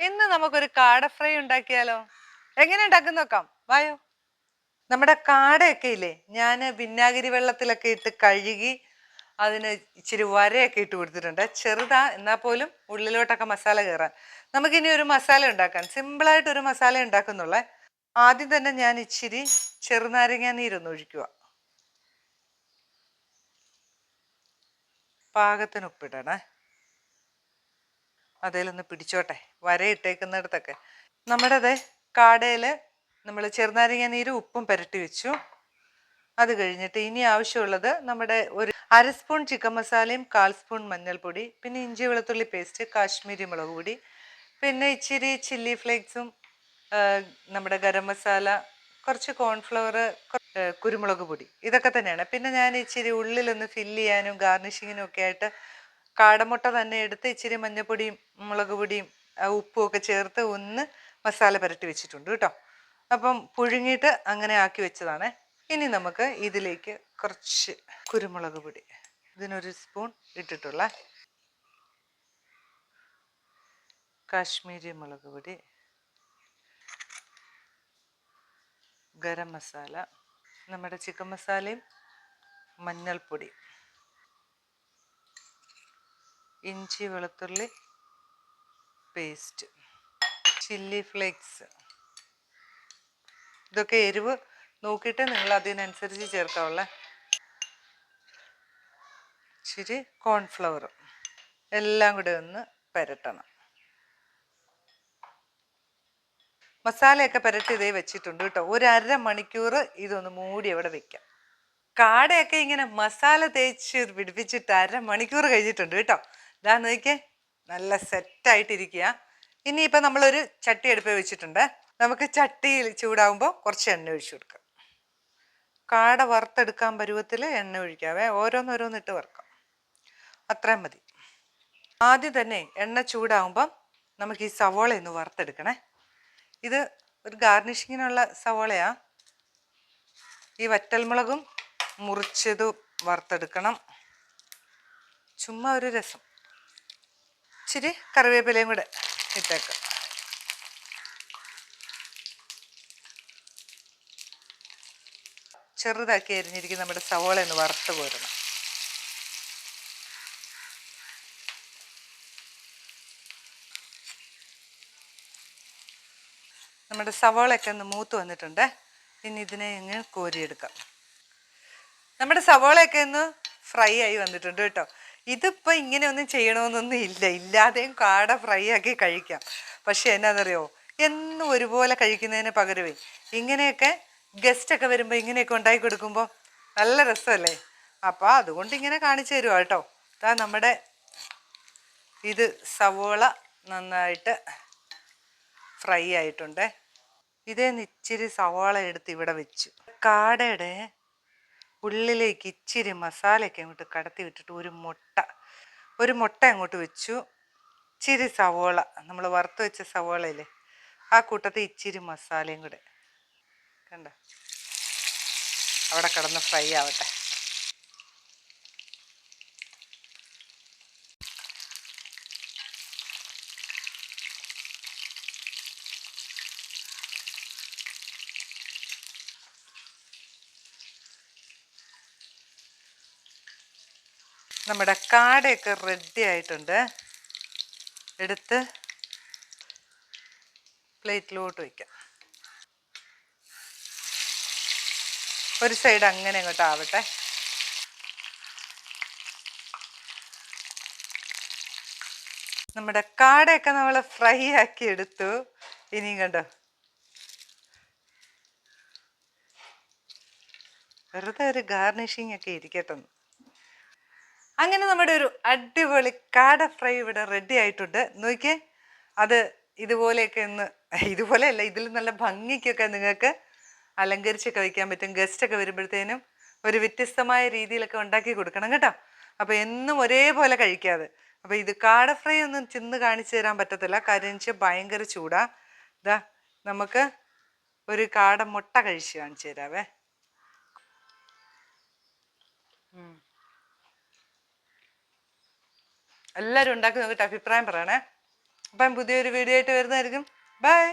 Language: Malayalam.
ഇന്ന് നമുക്കൊരു കാട ഫ്രൈ ഉണ്ടാക്കിയാലോ? എങ്ങനെ ഉണ്ടാക്കുന്ന നോക്കാം. വായോ. നമ്മുടെ കാടയൊക്കെ ഇല്ലേ? ഞാൻ വിന്നാഗിരി വെള്ളത്തിലൊക്കെ ഇട്ട് കഴുകി അതിന് ഇച്ചിരി വരയൊക്കെ ഇട്ട് കൊടുത്തിട്ടുണ്ട്. ചെറുതാ എന്നാൽ പോലും ഉള്ളിലോട്ടൊക്കെ മസാല കയറാൻ. നമുക്കിനി ഒരു മസാല ഉണ്ടാക്കാൻ സിമ്പിളായിട്ട് ഒരു മസാല ഉണ്ടാക്കുന്നുള്ളേ. ആദ്യം തന്നെ ഞാൻ ഇച്ചിരി ചെറുനാരങ്ങ നീരൊന്ന് ഒഴിക്കുക. പാകത്തിന് ഉപ്പിടണേ. അതേലൊന്ന് പിടിച്ചോട്ടെ. വരയിട്ടേക്കുന്നിടത്തൊക്കെ. നമ്മുടെ അതെ കാടയിൽ നമ്മൾ ചെറുനാരങ്ങ നീര് ഉപ്പും പുരട്ടി വെച്ചു. അത് കഴിഞ്ഞിട്ട് ഇനി ആവശ്യമുള്ളത് നമ്മുടെ ഒരു അര സ്പൂൺ ചിക്കൻ മസാലയും കാൽ സ്പൂൺ മഞ്ഞൾപ്പൊടി പിന്നെ ഇഞ്ചി വെളുത്തുള്ളി പേസ്റ്റ് കാശ്മീരി മുളക് പൊടി പിന്നെ ഇച്ചിരി ചില്ലി ഫ്ലേക്സും നമ്മുടെ ഗരം മസാല കുറച്ച് കോൺഫ്ലവർ കുരുമുളക് പൊടി. ഇതൊക്കെ തന്നെയാണ്. പിന്നെ ഞാൻ ഇച്ചിരി ഉള്ളിലൊന്ന് ഫില്ല് ചെയ്യാനും ഗാർണിഷിങ്ങിനും ഒക്കെ ആയിട്ട് കാടമുട്ട തന്നെ എടുത്ത് ഇച്ചിരി മഞ്ഞപ്പൊടിയും മുളക് പൊടിയും ഉപ്പും ഒക്കെ ചേർത്ത് ഒന്ന് മസാല പുരട്ടി വെച്ചിട്ടുണ്ട് കേട്ടോ. അപ്പം പുഴുങ്ങിയിട്ട് അങ്ങനെ ആക്കി വെച്ചതാണ്. ഇനി നമുക്ക് ഇതിലേക്ക് കുറച്ച് കുരുമുളക് പൊടി ഇതിനൊരു സ്പൂൺ ഇട്ടിട്ടുള്ള കാശ്മീരി മുളക് പൊടി ഗരം മസാല നമ്മുടെ ചിക്കൻ മസാലയും മഞ്ഞൾപ്പൊടി. ഇഞ്ചി വെളുത്തുള്ളി പേസ്റ്റ് ചില്ലി ഫ്ലേക്സ്. ഇതൊക്കെ എരിവ് നോക്കിയിട്ട് നിങ്ങൾ അതിനനുസരിച്ച് ചേർക്കാവുള്ളേ. ഇച്ചിരി കോൺഫ്ലവർ എല്ലാം കൂടെ ഒന്ന് പരട്ടണം. മസാലയൊക്കെ പുരട്ടി ഇതേ വെച്ചിട്ടുണ്ട് കേട്ടോ. ഒരു അര മണിക്കൂർ ഇതൊന്ന് മൂടി അവിടെ വെക്കാം. കാടയൊക്കെ ഇങ്ങനെ മസാല തേച്ച് പിടിപ്പിച്ചിട്ട് അര മണിക്കൂർ കഴിഞ്ഞിട്ടുണ്ട് കേട്ടോ. ഇതാ നോക്കിയേ. നല്ല സെറ്റായിട്ടിരിക്കുക ഇനിയിപ്പോൾ നമ്മളൊരു ചട്ടി അടുപ്പ് വെച്ചിട്ടുണ്ട്. നമുക്ക് ചട്ടിയിൽ ചൂടാവുമ്പോൾ കുറച്ച് എണ്ണ ഒഴിച്ചു കൊടുക്കാം. കാട വറുത്തെടുക്കാൻ പരുവത്തിൽ എണ്ണ ഒഴിക്കാവേ. ഓരോന്നോരോന്നിട്ട് വറുക്കാം. അത്രയും മതി. ആദ്യം തന്നെ എണ്ണ ചൂടാവുമ്പം നമുക്ക് ഈ സവോള ഒന്ന് വറുത്തെടുക്കണേ. ഇത് ഒരു ഗാർണിഷിങ്ങിനുള്ള സവോളയാ. ഈ വറ്റൽമുളകും മുറിച്ചത് വറുത്തെടുക്കണം. ചുമ്മാ ഒരു രസം. ഇച്ചിരി കറിവേപ്പിലയും കൂടെ ഇട്ടേക്കാം. ചെറുതാക്കി അരിഞ്ഞിരിക്കുന്ന നമ്മുടെ സവോള ഒന്ന് വറുത്ത് പോരണം. നമ്മുടെ സവോളയൊക്കെ ഒന്ന് മൂത്ത് വന്നിട്ടുണ്ട്. ഇനി ഇതിനെ ഇങ്ങ് കോരിയെടുക്കാം. നമ്മുടെ സവോളയൊക്കെ ഒന്ന് ഫ്രൈ ആയി വന്നിട്ടുണ്ട് കേട്ടോ. ഇതിപ്പോ ഇങ്ങനെ ഒന്നും ചെയ്യണമെന്നൊന്നും ഇല്ല. ഇല്ലാതെയും കാട ഫ്രൈ ആക്കി കഴിക്കാം. പക്ഷെ എന്നാന്നറിയോ? എന്നും ഒരുപോലെ കഴിക്കുന്നതിന് പകരമേ ഇങ്ങനെയൊക്കെ ഗസ്റ്റൊക്കെ വരുമ്പോൾ ഇങ്ങനെയൊക്കെ ഉണ്ടാക്കി കൊടുക്കുമ്പോൾ നല്ല രസമല്ലേ? അപ്പോൾ അതുകൊണ്ട് ഇങ്ങനെ കാണിച്ചു തരുവാ കേട്ടോ. ഇതാ നമ്മുടെ ഇത് സവോള നന്നായിട്ട് ഫ്രൈ ആയിട്ടുണ്ട്. ഇതേ ഇച്ചിരി സവോള എടുത്ത് ഇവിടെ വെച്ചു. കാടയുടെ ഉള്ളിലേക്ക് ഇച്ചിരി മസാലയൊക്കെ അങ്ങോട്ട് കടത്തി വിട്ടിട്ട് ഒരു മുട്ട ഒരു മുട്ട അങ്ങോട്ട് വെച്ചു. ഇച്ചിരി സവോള നമ്മൾ വറുത്ത് വെച്ച സവോളയില്ലേ ആ കൂട്ടത്തിൽ ഇച്ചിരി മസാലയും കൂടെ. കണ്ട? അവിടെ കിടന്ന് ഫ്രൈ ആവട്ടെ. നമ്മുടെ കാടയൊക്കെ റെഡി ആയിട്ടുണ്ട്. എടുത്ത് പ്ലേറ്റിലോട്ട് വയ്ക്കാം ഒരു സൈഡ് അങ്ങനെ അങ്ങോട്ട് ആവട്ടെ. നമ്മുടെ കാടയൊക്കെ നമ്മൾ ഫ്രൈ ആക്കി എടുത്തു. ഇനിയും കണ്ടോ? വെറുതെ ഒരു ഗാർണിഷിംഗ് ഒക്കെ ഇരിക്കട്ടെ അങ്ങനെ നമ്മുടെ ഒരു അടിപൊളി കാട ഫ്രൈ ഇവിടെ റെഡി ആയിട്ടുണ്ട്. നോക്കിയേ അത് ഇതുപോലെയൊക്കെ ഒന്ന് ഇതുപോലെയല്ല ഇതിൽ നല്ല ഭംഗിക്കൊക്കെ നിങ്ങൾക്ക് അലങ്കരിച്ചൊക്കെ വയ്ക്കാൻ പറ്റും. ഗസ്റ്റൊക്കെ വരുമ്പോഴത്തേനും ഒരു വ്യത്യസ്തമായ രീതിയിലൊക്കെ ഉണ്ടാക്കി കൊടുക്കണം കേട്ടോ. അപ്പോൾ എന്നും ഒരേപോലെ കഴിക്കാതെ. അപ്പോൾ ഇത് കാട ഫ്രൈ ഒന്നും ചെന്ന് കാണിച്ചു തരാൻ പറ്റത്തില്ല. കാര്യം വെച്ചാൽ ഭയങ്കര ചൂടാ. ഇതാ നമുക്ക് ഒരു കാട മുട്ട കഴിച്ച് കാണിച്ചു തരാവേ. എല്ലാവരും ഉണ്ടാക്കി നോക്കിയിട്ട് അഭിപ്രായം പറയണേ. അപ്പം പുതിയൊരു വീഡിയോ ആയിട്ട് വരുന്നതായിരിക്കും. ബൈ